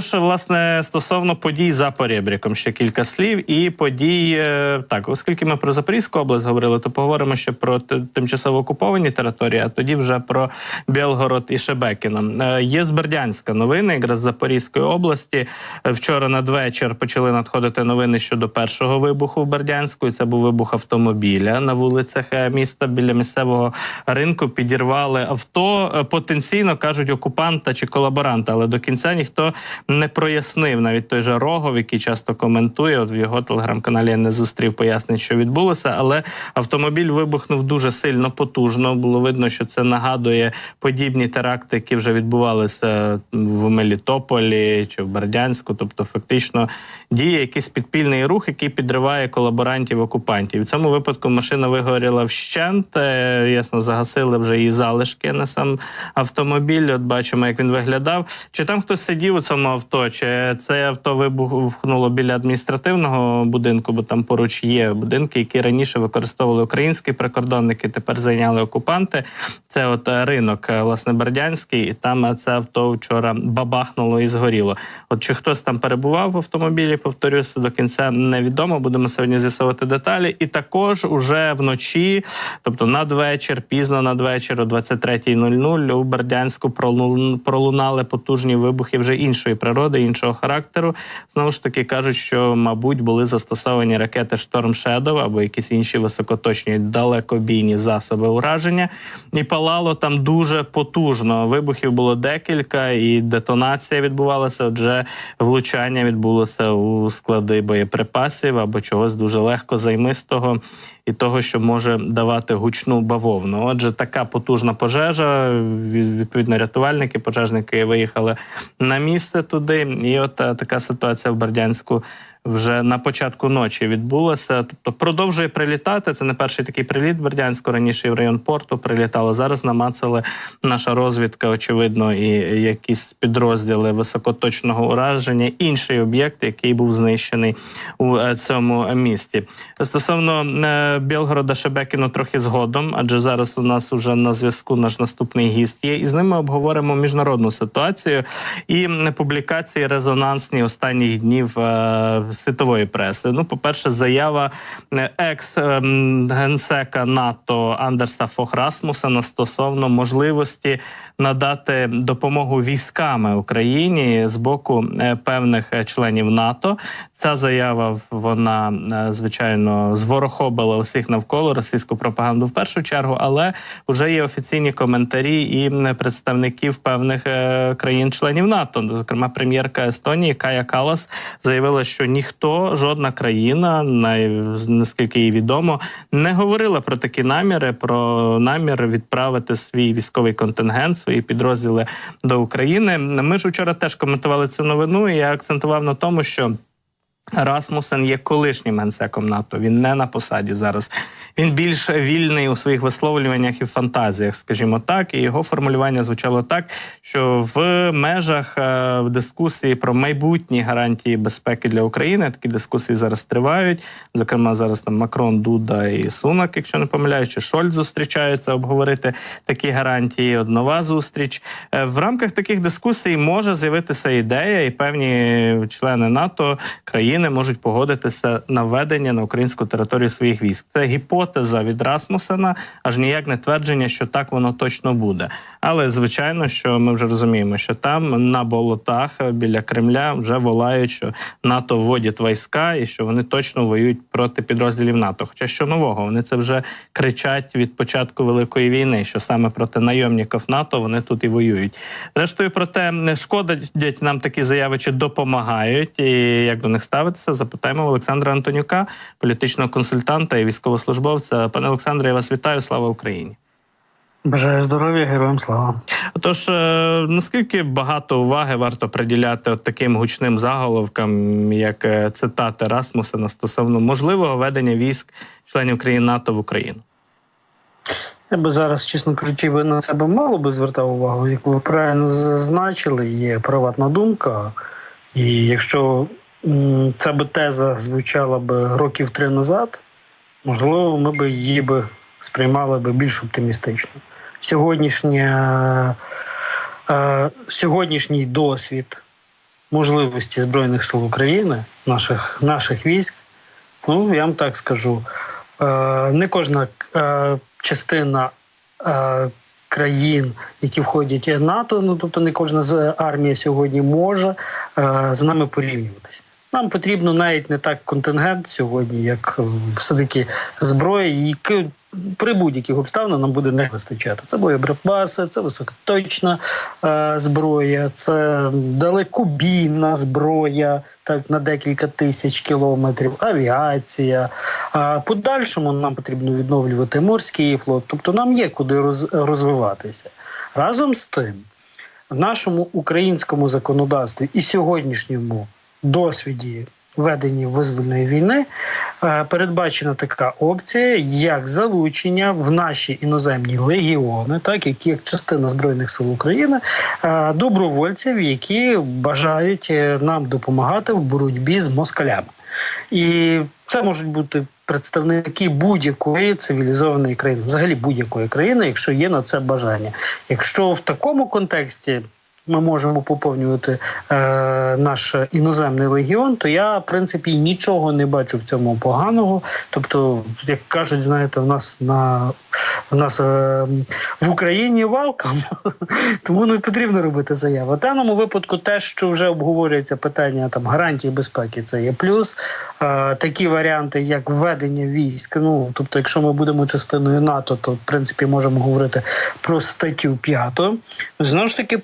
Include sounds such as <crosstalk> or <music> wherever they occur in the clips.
Отож, власне, стосовно подій за Порєбріком, ще кілька слів. І подій е, так, оскільки ми про Запорізьку область говорили, то поговоримо ще про тимчасово окуповані території, а тоді вже про Білгород і Шебекіно. Е, Є з Бердянська новини, якраз з Запорізької області. Е, Вчора надвечір почали надходити новини щодо першого вибуху в Бердянську. І це був вибух автомобіля на вулицях міста біля місцевого ринку. Підірвали авто. Потенційно кажуть окупанта чи колаборанта, але до кінця ніхто не прояснив. Навіть той же Рогов, який часто коментує. От в його телеграм-каналі я не зустрів пояснень, що відбулося. Але автомобіль вибухнув дуже сильно потужно. Було видно, що це нагадує подібні теракти, які вже відбувалися в Мелітополі чи в Бердянську. Тобто, фактично діє якийсь підпільний рух, який підриває колаборантів окупантів. В цьому випадку машина вигоріла вщент. е, Ясно, загасили вже її залишки на сам автомобіль. От бачимо, як він виглядав. Чи там хтось сидів у цьому авто? Чи це авто вибухнуло біля адміністративного будинку? Бо там поруч є будинки, які раніше використовували українські прикордонники, тепер зайняли окупанти. Це от ринок, е, власне, Бердянський, і там е, це авто вчора бабахнуло і згоріло. От чи хтось там перебував в автомобілі, повторюся, до кінця невідомо. Будемо сьогодні з'ясовувати деталі. І також уже вночі, тобто надвечір, пізно надвечір, о 23.00 у Бердянську пролун- пролунали потужні вибухи вже іншої природи, іншого характеру. Знову ж таки кажуть, що мабуть були застосовані ракети Storm Shadow або якісь інші високоточні далекобійні засоби ураження. І палало там дуже потужно. Вибухів було декілька, і детонація відбувалася. Отже, влучання відбулося у склади боєприпасів або чогось дуже легко займистого. І того, що може давати гучну бавовну. Отже, така потужна пожежа. Відповідно, рятувальники, пожежники виїхали на місце туди. І от е, така ситуація в Бердянську вже на початку ночі відбулася. Тобто продовжує прилітати. Це не перший такий приліт Бердянську. Раніше в район порту прилітало. Зараз намацали наша розвідка, очевидно, і якісь підрозділи високоточного ураження. Інший об'єкт, який був знищений у е, цьому місті. Стосовно е, Білгорода Шебекіно трохи згодом, адже зараз у нас вже на зв'язку наш наступний гість є, і з ним ми обговоримо міжнародну ситуацію і публікації резонансні останніх днів е, світової преси. Ну, по-перше, заява е, екс-генсека НАТО Андерса Фохрасмуса стосовно можливості надати допомогу військами Україні з боку е, певних е, членів НАТО. Ця заява вона е, звичайно зворохобила усіх навколо російську пропаганду в першу чергу, але вже є офіційні коментарі і представників певних е, країн-членів НАТО. Зокрема, прем'єрка Естонії Кая Калас заявила, що ніхто, жодна країна, наскільки їй відомо, не говорила про такі наміри, про намір відправити свій військовий контингент, свої підрозділи до України. Ми ж вчора теж коментували цю новину. і Я акцентував на тому, що. Расмусен є колишнім генсеком НАТО. Він не на посаді зараз. Він більш вільний у своїх висловлюваннях і фантазіях, скажімо так. І його формулювання звучало так, що в межах е, дискусії про майбутні гарантії безпеки для України такі дискусії зараз тривають. Зокрема, зараз там Макрон, Дуда і Сунак, якщо не помиляюсь, чи Шольц зустрічаються обговорити такі гарантії. От нова зустріч Е, в рамках таких дискусій може з'явитися ідея, і певні члени НАТО країни можуть погодитися на введення на українську територію своїх військ. Це гіпотеза від Расмусена, аж ніяк не твердження, що так воно точно буде. Але звичайно, що ми вже розуміємо, що там на болотах біля Кремля вже волають, що НАТО вводять війська і що вони точно воюють проти підрозділів НАТО. Хоча що нового, вони це вже кричать від початку великої війни, що саме проти найомників НАТО вони тут і воюють. Зрештою, проте не шкодять нам такі заяви, чи допомагають, і як до них ставитися, запитаємо Олександра Антонюка, політичного консультанта і військовослужбовця. Пане Олександре, я вас вітаю. Слава Україні. Бажаю здоров'я, героям слава. Отож, е, наскільки багато уваги варто приділяти от таким гучним заголовкам, як е, цитати Расмусена стосовно можливого ведення військ членів країн НАТО в Україну? Я би зараз, чесно кажучи, би на себе мало би звертав увагу, як ви правильно зазначили, є приватна думка. І якщо ця би теза звучала би років три назад, можливо, ми би її би сприймали би більш оптимістично. Сьогоднішня, е, сьогоднішній досвід можливості Збройних сил України, наших, наших військ, ну я вам так скажу, е, не кожна е, частина країн, які входять в НАТО, ну тобто не кожна з армія сьогодні може з нами порівнюватися. Нам потрібно навіть не так контингент сьогодні, як е, все-таки зброя, які при будь-яких обставинах нам буде не вистачати. Це боєприпаси, це високоточна е, зброя, це далекобійна зброя, так на декілька тисяч кілометрів, авіація. А подальшому нам потрібно відновлювати морський флот. Тобто нам є куди роз- розвиватися. Разом з тим, в нашому українському законодавстві і сьогоднішньому досвіді ведення визвольної війни е, передбачена така опція, як залучення в наші іноземні легіони, так які як частина збройних сил України, е, добровольців, які бажають е, нам допомагати в боротьбі з москалями. І це можуть бути представники будь-якої цивілізованої країни, взагалі будь-якої країни, якщо є на це бажання. Якщо в такому контексті ми можемо поповнювати е, наш іноземний легіон, то я в принципі нічого не бачу в цьому поганого. Тобто, як кажуть, знаєте, в нас на в нас е, в Україні валкам, <laughs> тому не потрібно робити заяву. В даному випадку, те, що вже обговорюється питання там гарантії безпеки, це є плюс. Е, такі варіанти, як введення військ. Ну тобто, якщо ми будемо частиною НАТО, то в принципі можемо говорити про статтю 5. Знову ж таки,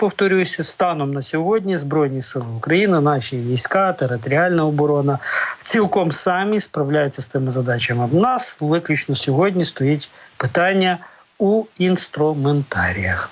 повторююся, станом на сьогодні Збройні Сили України, наші війська, територіальна оборона цілком самі справляються з тими задачами. В нас виключно сьогодні стоїть питання у інструментаріях.